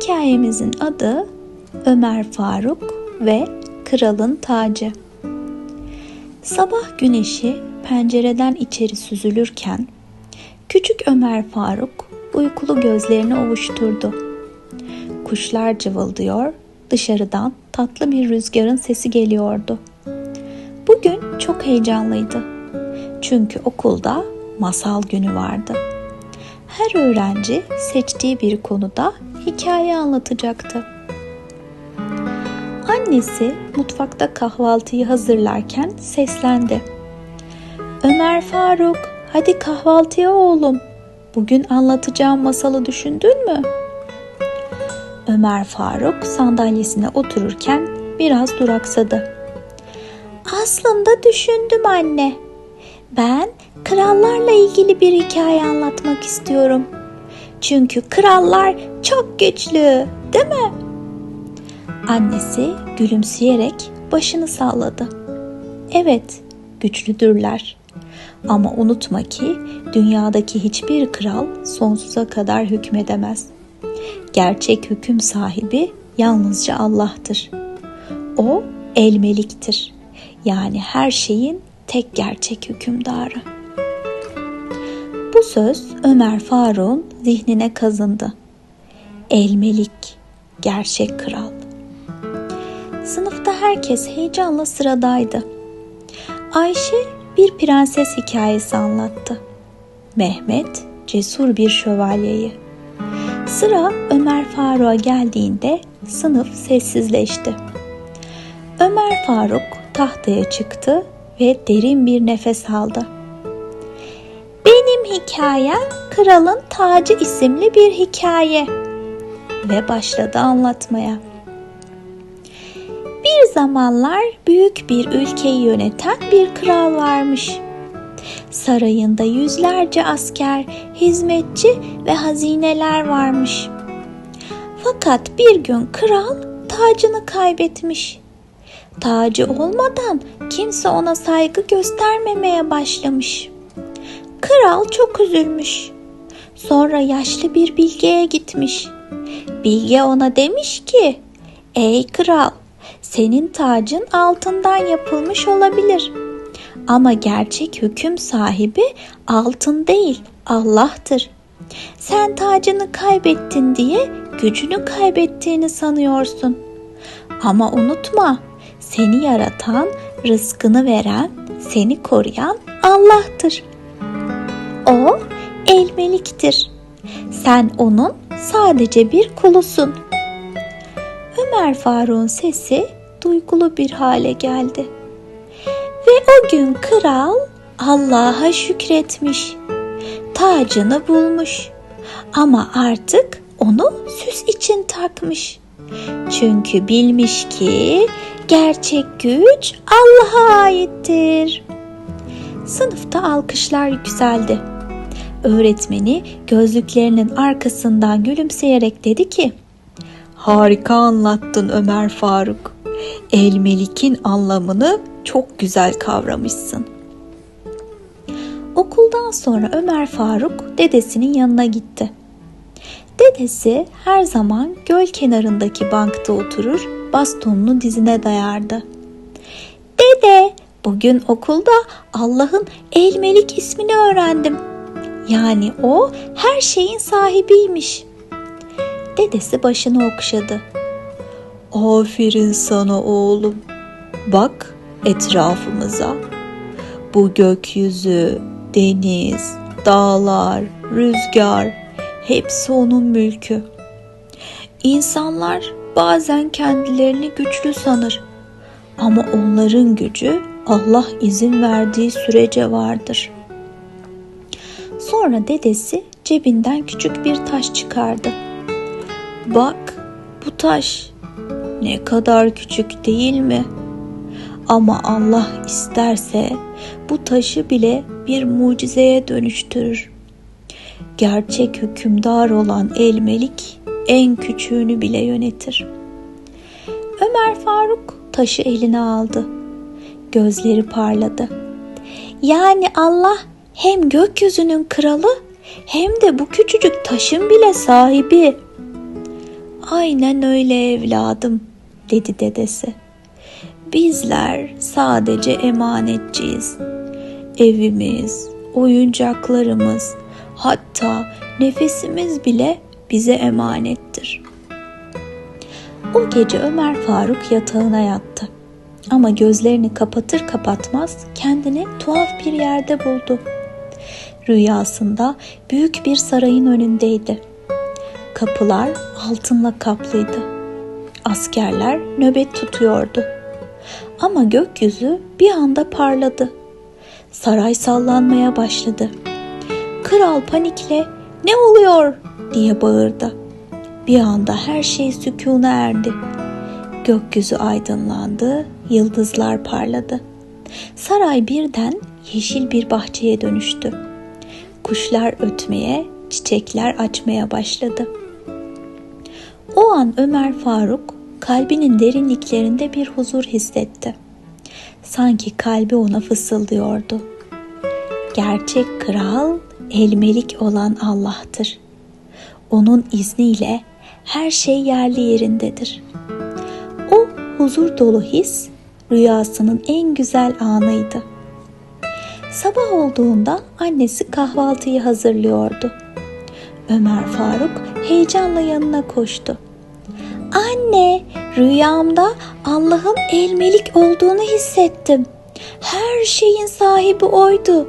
Hikayemizin adı Ömer Faruk ve Kralın Tacı. Sabah güneşi pencereden içeri süzülürken küçük Ömer Faruk uykulu gözlerini ovuşturdu. Kuşlar cıvıldıyor, dışarıdan tatlı bir rüzgarın sesi geliyordu. Bugün çok heyecanlıydı. Çünkü okulda masal günü vardı. Her öğrenci seçtiği bir konuda hikaye anlatacaktı. Annesi mutfakta kahvaltıyı hazırlarken seslendi. Ömer Faruk, hadi kahvaltıya oğlum. Bugün anlatacağım masalı düşündün mü? Ömer Faruk sandalyesine otururken biraz duraksadı. Aslında düşündüm anne. Ben krallarla ilgili bir hikaye anlatmak istiyorum. Çünkü krallar çok güçlü, değil mi? Annesi gülümseyerek başını salladı. Evet, güçlüdürler. Ama unutma ki dünyadaki hiçbir kral sonsuza kadar hükmedemez. Gerçek hüküm sahibi yalnızca Allah'tır. O el meliktir. Yani her şeyin tek gerçek hükümdarı. Bu söz Ömer Faruk'un zihnine kazındı. El melik, gerçek kral. Sınıfta herkes heyecanla sıradaydı. Ayşe bir prenses hikayesi anlattı. Mehmet cesur bir şövalyeyi. Sıra Ömer Faruk'a geldiğinde sınıf sessizleşti. Ömer Faruk tahtaya çıktı ve derin bir nefes aldı. Benim hikayem Kralın Tacı isimli bir hikaye ve başladı anlatmaya. Bir zamanlar büyük bir ülkeyi yöneten bir kral varmış. Sarayında yüzlerce asker, hizmetçi ve hazineler varmış. Fakat bir gün kral tacını kaybetmiş. Tacı olmadan kimse ona saygı göstermemeye başlamış. Kral çok üzülmüş. Sonra yaşlı bir bilgeye gitmiş. Bilge ona demiş ki: "Ey kral, senin tacın altından yapılmış olabilir. Ama gerçek hüküm sahibi altın değil, Allah'tır. Sen tacını kaybettin diye gücünü kaybettiğini sanıyorsun. Ama unutma, seni yaratan, rızkını veren, seni koruyan Allah'tır. O elmeliktir. Sen onun sadece bir kulusun. Ömer Faruk'un sesi duygulu bir hale geldi. Ve o gün kral Allah'a şükretmiş. Tacını bulmuş. Ama artık onu süs için takmış. Çünkü bilmiş ki gerçek güç Allah'a aittir. Sınıfta alkışlar yükseldi. Öğretmeni gözlüklerinin arkasından gülümseyerek dedi ki: Harika anlattın Ömer Faruk. El Melik'in anlamını çok güzel kavramışsın. Okuldan sonra Ömer Faruk dedesinin yanına gitti. Dedesi her zaman göl kenarındaki bankta oturur, bastonunu dizine dayardı. Dede, bugün okulda Allah'ın El Melik ismini öğrendim. Yani o her şeyin sahibiymiş. Dedesi başını okşadı. Aferin sana oğlum. Bak etrafımıza. Bu gökyüzü, deniz, dağlar, rüzgar hepsi onun mülkü. İnsanlar bazen kendilerini güçlü sanır ama onların gücü Allah izin verdiği sürece vardır. Sonra dedesi cebinden küçük bir taş çıkardı. Bak bu taş ne kadar küçük değil mi? Ama Allah isterse bu taşı bile bir mucizeye dönüştürür. Gerçek hükümdar olan El Melik en küçüğünü bile yönetir. Ömer Faruk taşı eline aldı. Gözleri parladı. Yani Allah hem gökyüzünün kralı hem de bu küçücük taşın bile sahibi. Aynen öyle evladım, dedi dedesi. Bizler sadece emanetçiyiz. Evimiz, oyuncaklarımız, hatta nefesimiz bile bize emanettir. O gece Ömer Faruk yatağına yattı. Ama gözlerini kapatır kapatmaz kendini tuhaf bir yerde buldu. Rüyasında büyük bir sarayın önündeydi. Kapılar altınla kaplıydı. Askerler nöbet tutuyordu. Ama gökyüzü bir anda parladı. Saray sallanmaya başladı. Kral panikle "Ne oluyor?" diye bağırdı. Bir anda her şey sükûna erdi. Gökyüzü aydınlandı, yıldızlar parladı. Saray birden yeşil bir bahçeye dönüştü. Kuşlar ötmeye, çiçekler açmaya başladı. O an Ömer Faruk kalbinin derinliklerinde bir huzur hissetti. Sanki kalbi ona fısıldıyordu. Gerçek kral elmelik olan Allah'tır. Onun izniyle her şey yerli yerindedir. O huzur dolu his rüyasının en güzel anıydı. Sabah olduğunda annesi kahvaltıyı hazırlıyordu. Ömer Faruk heyecanla yanına koştu. Anne, rüyamda Allah'ın elmelik olduğunu hissettim. Her şeyin sahibi oydu.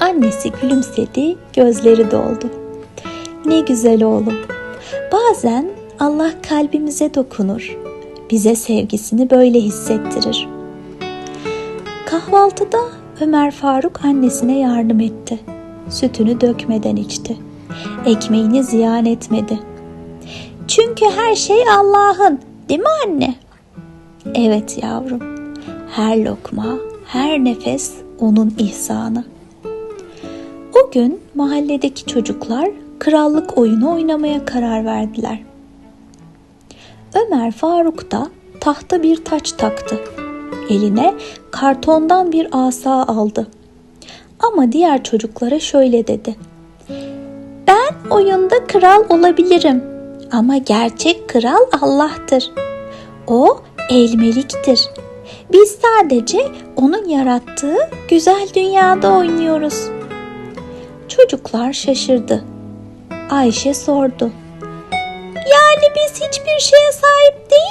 Annesi gülümsedi, gözleri doldu. Ne güzel oğlum. Bazen Allah kalbimize dokunur. Bize sevgisini böyle hissettirir. Kahvaltıda Ömer Faruk annesine yardım etti. Sütünü dökmeden içti. Ekmeğini ziyan etmedi. Çünkü her şey Allah'ın, değil mi anne? Evet yavrum. Her lokma, her nefes onun ihsanı. O gün mahalledeki çocuklar krallık oyunu oynamaya karar verdiler. Ömer Faruk da tahta bir taç taktı. Eline kartondan bir asa aldı. Ama diğer çocuklara şöyle dedi. Ben oyunda kral olabilirim ama gerçek kral Allah'tır. O elmeliktir. Biz sadece onun yarattığı güzel dünyada oynuyoruz. Çocuklar şaşırdı. Ayşe sordu. Yani biz hiçbir şeye sahip değil?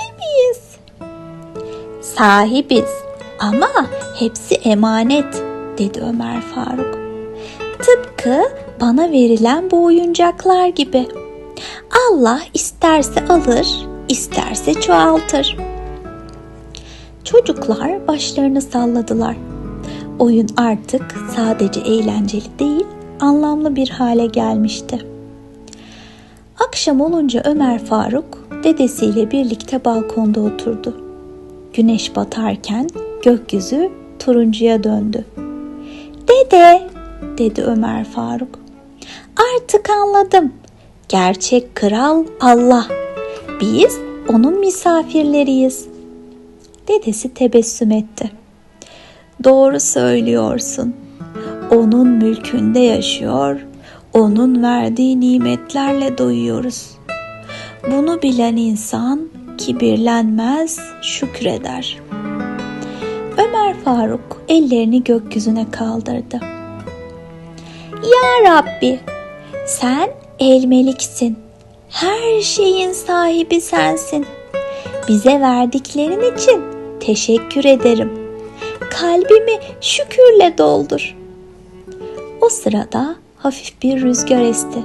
Sahibiz ama hepsi emanet dedi Ömer Faruk. Tıpkı bana verilen bu oyuncaklar gibi. Allah isterse alır, isterse çoğaltır. Çocuklar başlarını salladılar. Oyun artık sadece eğlenceli değil, anlamlı bir hale gelmişti. Akşam olunca Ömer Faruk dedesiyle birlikte balkonda oturdu. Güneş batarken gökyüzü turuncuya döndü. Dede, dedi Ömer Faruk. Artık anladım. Gerçek kral Allah. Biz onun misafirleriyiz. Dedesi tebessüm etti. Doğru söylüyorsun. Onun mülkünde yaşıyor, onun verdiği nimetlerle doyuyoruz. Bunu bilen insan kibirlenmez, şükreder. Ömer Faruk ellerini gökyüzüne kaldırdı. Ya Rabbi, sen elmeliksin. Her şeyin sahibi sensin. Bize verdiklerin için teşekkür ederim. Kalbimi şükürle doldur. O sırada hafif bir rüzgar esti.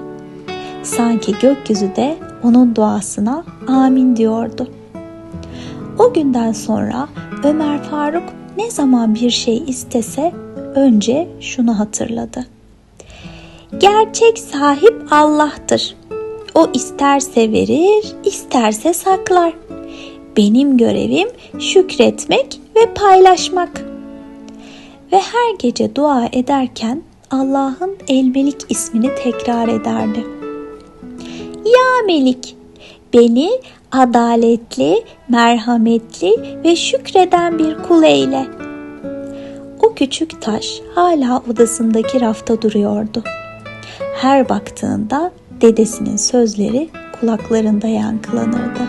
Sanki gökyüzü de onun duasına amin diyordu. O günden sonra Ömer Faruk ne zaman bir şey istese önce şunu hatırladı. Gerçek sahip Allah'tır. O isterse verir, isterse saklar. Benim görevim şükretmek ve paylaşmak. Ve her gece dua ederken Allah'ın El-Melik ismini tekrar ederdi. Ya Melik, beni adaletli, merhametli ve şükreden bir kul eyle. O küçük taş hala odasındaki rafta duruyordu. Her baktığında dedesinin sözleri kulaklarında yankılanırdı.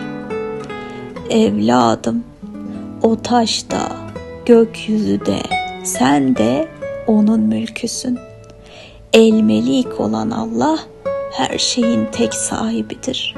Evladım, o taş da, gökyüzü de, sen de onun mülküsün. El melik olan Allah her şeyin tek sahibidir.